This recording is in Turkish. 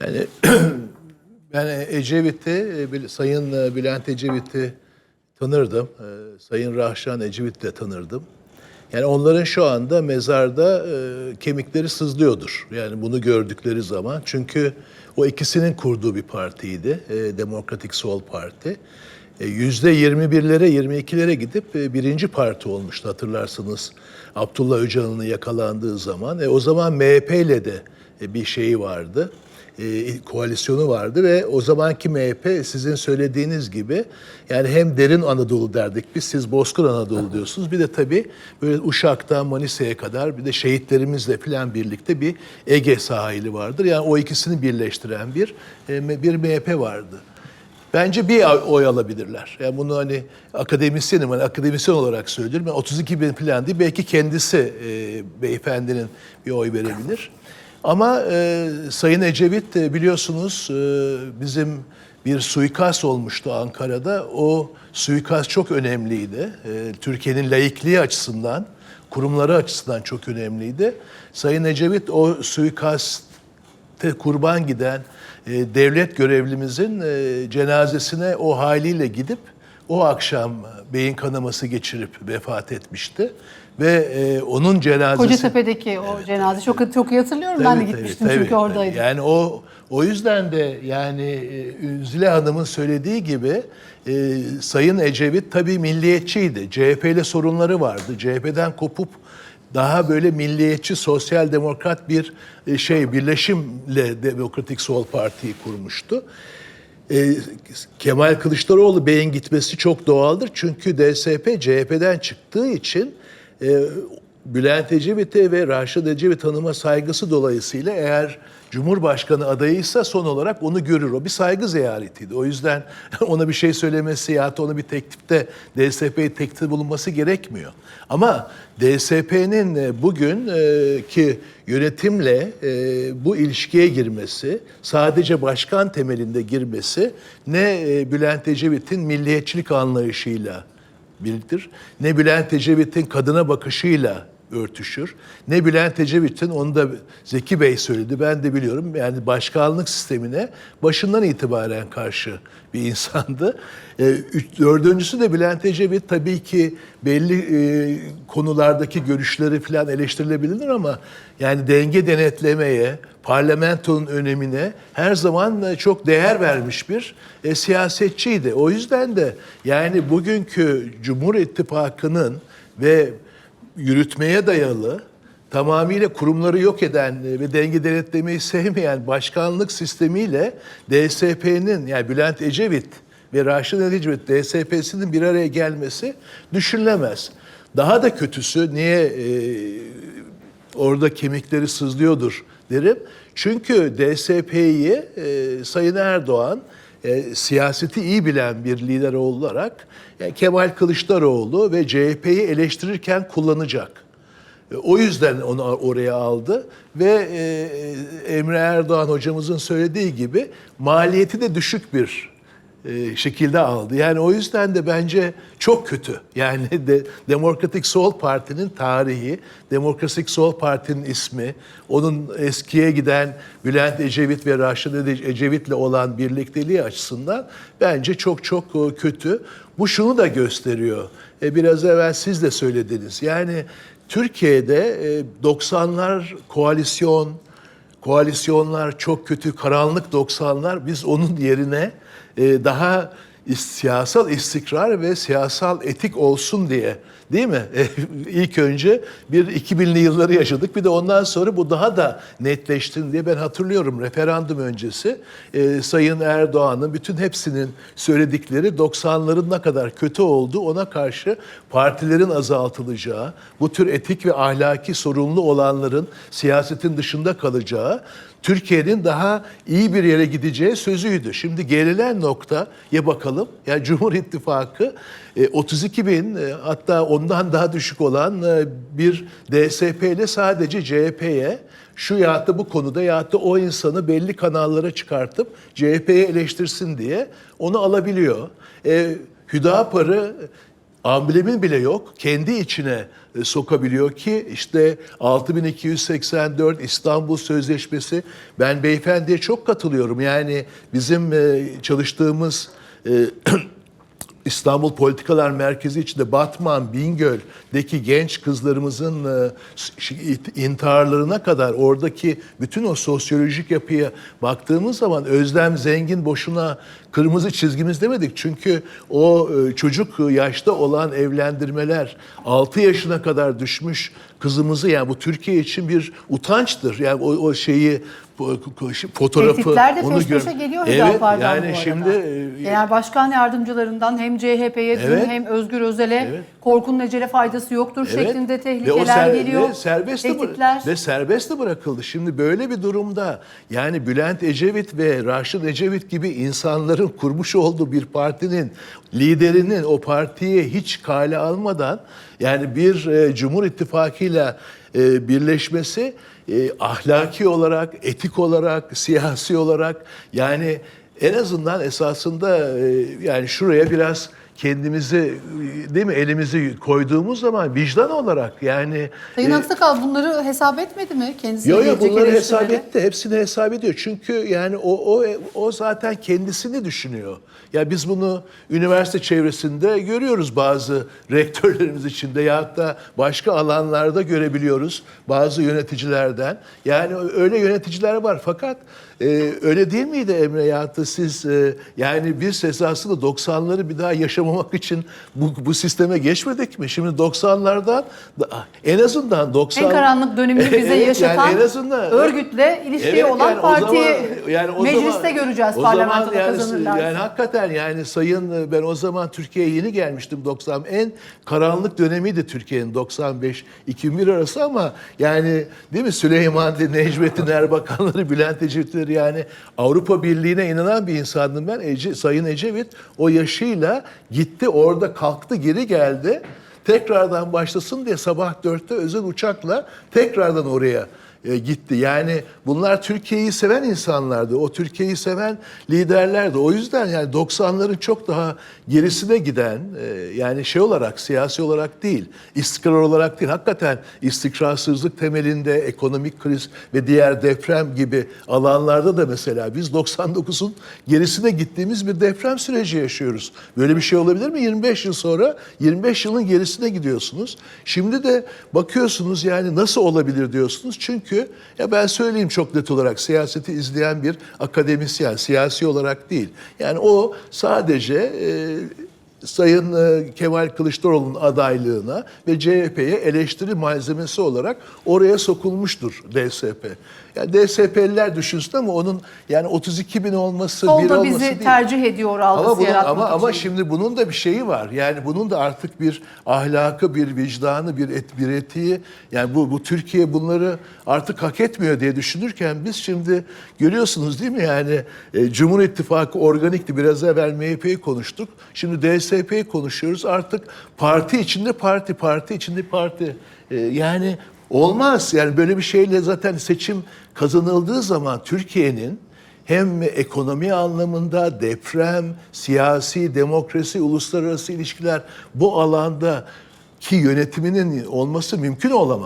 Yani ben Ecevit'i, e, Sayın e, Bülent Ecevit'i tanırdım. E, Sayın Rahşan Ecevit'i de tanırdım. Yani onların şu anda mezarda kemikleri sızlıyordur. Yani bunu gördükleri zaman. Çünkü o ikisinin kurduğu bir partiydi. Demokratik Sol Parti. E, Yüzde 21'lere 22'lere gidip birinci parti olmuştu hatırlarsınız. Abdullah Öcalan'ın yakalandığı zaman. E, o zaman MHP ile de bir şeyi vardı e, koalisyonu vardı ve o zamanki MHP sizin söylediğiniz gibi yani hem derin Anadolu derdik biz siz Bozkır Anadolu diyorsunuz bir de tabii böyle Uşak'tan Manisa'ya kadar bir de şehitlerimizle falan birlikte bir Ege sahili vardır. Yani o ikisini birleştiren bir e, bir MHP vardı. Bence bir oy alabilirler. Yani bunu hani akademisyenim, hani akademisyen olarak söylüyorum. Yani 32 bin falan değil, belki kendisi e, beyefendinin bir oy verebilir. Ama e, Sayın Ecevit de biliyorsunuz e, bizim bir suikast olmuştu Ankara'da. O suikast çok önemliydi. E, Türkiye'nin laikliği açısından, kurumları açısından çok önemliydi. Sayın Ecevit o suikaste kurban giden e, devlet görevlimizin e, cenazesine o haliyle gidip o akşam beyin kanaması geçirip vefat etmişti ve e, onun cenazesi Kocatepe'deki o cenaze çok çok iyi hatırlıyorum. ben de Tabii, gitmiştim tabii, çünkü tabii. oradaydım. Yani o o yüzden de yani e, Zile Hanım'ın söylediği gibi e, Sayın Ecevit tabii milliyetçiydi. CHP ile sorunları vardı. CHP'den kopup daha böyle milliyetçi, sosyal demokrat bir e, şey birleşimle Demokratik Sol Parti'yi kurmuştu. E, Kemal Kılıçdaroğlu beyin gitmesi çok doğaldır. Çünkü DSP CHP'den çıktığı için e, Bülent Ecevit'e ve Raşit Ecevit Hanım'a saygısı dolayısıyla eğer Cumhurbaşkanı adayıysa son olarak onu görür. O bir saygı ziyaretiydi. O yüzden ona bir şey söylemesi ya da ona bir teklifte DSP'ye teklifte bulunması gerekmiyor. Ama DSP'nin e, bugün e, yönetimle e, bu ilişkiye girmesi, sadece başkan temelinde girmesi ne Bülent Ecevit'in milliyetçilik anlayışıyla birliktir. Ne Bülent Ecevit'in kadına bakışıyla örtüşür. Ne Bülent Ecevit'in, onu da Zeki Bey söyledi, ben de biliyorum. Yani başkanlık sistemine başından itibaren karşı bir insandı. E, üç, dördüncüsü de Bülent Ecevit tabii ki belli e, konulardaki görüşleri falan eleştirilebilir ama yani denge denetlemeye, parlamentonun önemine her zaman e, çok değer vermiş bir e, siyasetçiydi. O yüzden de yani bugünkü Cumhur İttifakı'nın ve yürütmeye dayalı tamamıyla kurumları yok eden e, ve denge denetlemeyi sevmeyen başkanlık sistemiyle DSP'nin yani Bülent Ecevit ve Raşit Ecevit DSP'sinin bir araya gelmesi düşünülemez. Daha da kötüsü niye e, orada kemikleri sızlıyordur derim. Çünkü DSP'yi e, Sayın Erdoğan e, siyaseti iyi bilen bir lider olarak yani Kemal Kılıçdaroğlu ve CHP'yi eleştirirken kullanacak. E, O yüzden onu oraya aldı ve e, Emre Erdoğan hocamızın söylediği gibi maliyeti de düşük bir e, şekilde aldı. Yani o yüzden de bence çok kötü. Yani de, Demokratik Sol Parti'nin tarihi, Demokratik Sol Parti'nin ismi, onun eskiye giden Bülent Ecevit ve Raşit Ecevit'le olan birlikteliği açısından bence çok çok e, kötü. Bu şunu da gösteriyor. E, biraz evvel siz de söylediniz. Yani Türkiye'de e, 90'lar koalisyon, koalisyonlar çok kötü, karanlık 90'lar biz onun yerine e, daha siyasal istikrar ve siyasal etik olsun diye değil mi? E, İlk önce bir 2000'li yılları yaşadık bir de ondan sonra bu daha da netleşti diye ben hatırlıyorum referandum öncesi e, Sayın Erdoğan'ın bütün hepsinin söyledikleri 90'ların ne kadar kötü olduğu ona karşı partilerin azaltılacağı, bu tür etik ve ahlaki sorumlu olanların siyasetin dışında kalacağı Türkiye'nin daha iyi bir yere gideceği sözüydü. Şimdi gelinen noktaya bakalım. Yani Cumhur İttifakı e, 32 bin e, hatta ondan daha düşük olan e, bir DSP ile sadece CHP'ye şu ya da bu konuda ya da o insanı belli kanallara çıkartıp CHP'ye eleştirsin diye onu alabiliyor. E, Hüdapar'ı amblemin bile yok. Kendi içine e, sokabiliyor ki işte 6284 İstanbul Sözleşmesi ben beyefendiye çok katılıyorum. Yani bizim e, çalıştığımız e, İstanbul Politikalar Merkezi içinde Batman, Bingöl'deki genç kızlarımızın intiharlarına kadar oradaki bütün o sosyolojik yapıya baktığımız zaman Özlem Zengin boşuna kırmızı çizgimiz demedik. Çünkü o e, çocuk yaşta olan evlendirmeler 6 yaşına kadar düşmüş kızımızı yani bu Türkiye için bir utançtır. Yani o, o şeyi fotoğrafı Tehditler de onu gör- geliyor Evet Hüdapar'dan yani şimdi e, Genel başkan yardımcılarından hem CHP'ye Evet. hem Özgür Özel'e Evet. korkunun ecele faydası yoktur Evet. şeklinde Ve o tehlikeler ser- geliyor. Ve serbest, de, tehditler. ve serbest de bırakıldı. Şimdi böyle bir durumda yani Bülent Ecevit ve Raşit Ecevit gibi insanların kurmuş olduğu bir partinin liderinin o partiye hiç kale almadan yani bir e, Cumhur İttifakı'yla e, birleşmesi e, ahlaki olarak, etik olarak, siyasi olarak yani en azından esasında e, yani şuraya biraz kendimizi değil mi elimizi koyduğumuz zaman vicdan olarak yani Sayın e, Aksakal bunları hesap etmedi mi? Kendisine Yo yo gelecek bunları hesap etti. Hepsini hesap ediyor. Çünkü yani o o o zaten kendisini düşünüyor. Ya biz bunu üniversite çevresinde görüyoruz bazı rektörlerimiz içinde ya da başka alanlarda görebiliyoruz bazı yöneticilerden. Yani öyle yöneticiler var fakat e, öyle değil miydi Emre ya da siz e, yani biz esasında 90'ları bir daha yaşamamak için bu, bu sisteme geçmedik mi? Şimdi 90'lardan da- en azından 90 En karanlık dönemini bize Evet, yaşatan yani en azından- örgütle ilişkiği Evet, olan yani zaman- yani o mecliste zaman- göreceğiz o parlamentoda yani, kazanırlar. Yani hakikaten yani sayın ben o zaman Türkiye'ye yeni gelmiştim 90 en karanlık dönemiydi Türkiye'nin 95 2001 arası ama yani değil mi Süleyman Necmettin Erbakanları Bülent Ecevitleri yani Avrupa Birliği'ne inanan bir insandım ben. Ece, sayın Ecevit o yaşıyla gitti orada kalktı geri geldi. Tekrardan başlasın diye sabah dörtte özel uçakla tekrardan oraya e, gitti. Yani bunlar Türkiye'yi seven insanlardı. O Türkiye'yi seven liderlerdi. O yüzden yani 90'ların çok daha gerisine giden e, yani şey olarak siyasi olarak değil, istikrar olarak değil. Hakikaten istikrarsızlık temelinde ekonomik kriz ve diğer deprem gibi alanlarda da mesela biz 99'un gerisine gittiğimiz bir deprem süreci yaşıyoruz. Böyle bir şey olabilir mi? 25 yıl sonra 25 yılın gerisine gidiyorsunuz. Şimdi de bakıyorsunuz yani nasıl olabilir diyorsunuz. Çünkü ya ben söyleyeyim çok net olarak siyaseti izleyen bir akademisyen, siyasi olarak değil. Yani o sadece e, Sayın e, Kemal Kılıçdaroğlu'nun adaylığına ve CHP'ye eleştiri malzemesi olarak oraya sokulmuştur DSP. Yani DSP'liler düşünsün ama onun yani 32 bin olması, bir Solda olması bizi değil. tercih ediyor algısı Ama, bunun, yaratmak ama, ama için. şimdi bunun da bir şeyi var. Yani bunun da artık bir ahlakı, bir vicdanı, bir et, bir etiği. Yani bu, bu Türkiye bunları artık hak etmiyor diye düşünürken biz şimdi görüyorsunuz değil mi? Yani e, Cumhur İttifakı organikti. Biraz evvel MHP'yi konuştuk. Şimdi DSP'yi konuşuyoruz. Artık parti içinde parti, parti içinde parti. E, yani olmaz. Yani böyle bir şeyle zaten seçim kazanıldığı zaman Türkiye'nin hem ekonomi anlamında deprem, siyasi, demokrasi, uluslararası ilişkiler bu alanda ki yönetiminin olması mümkün olamaz.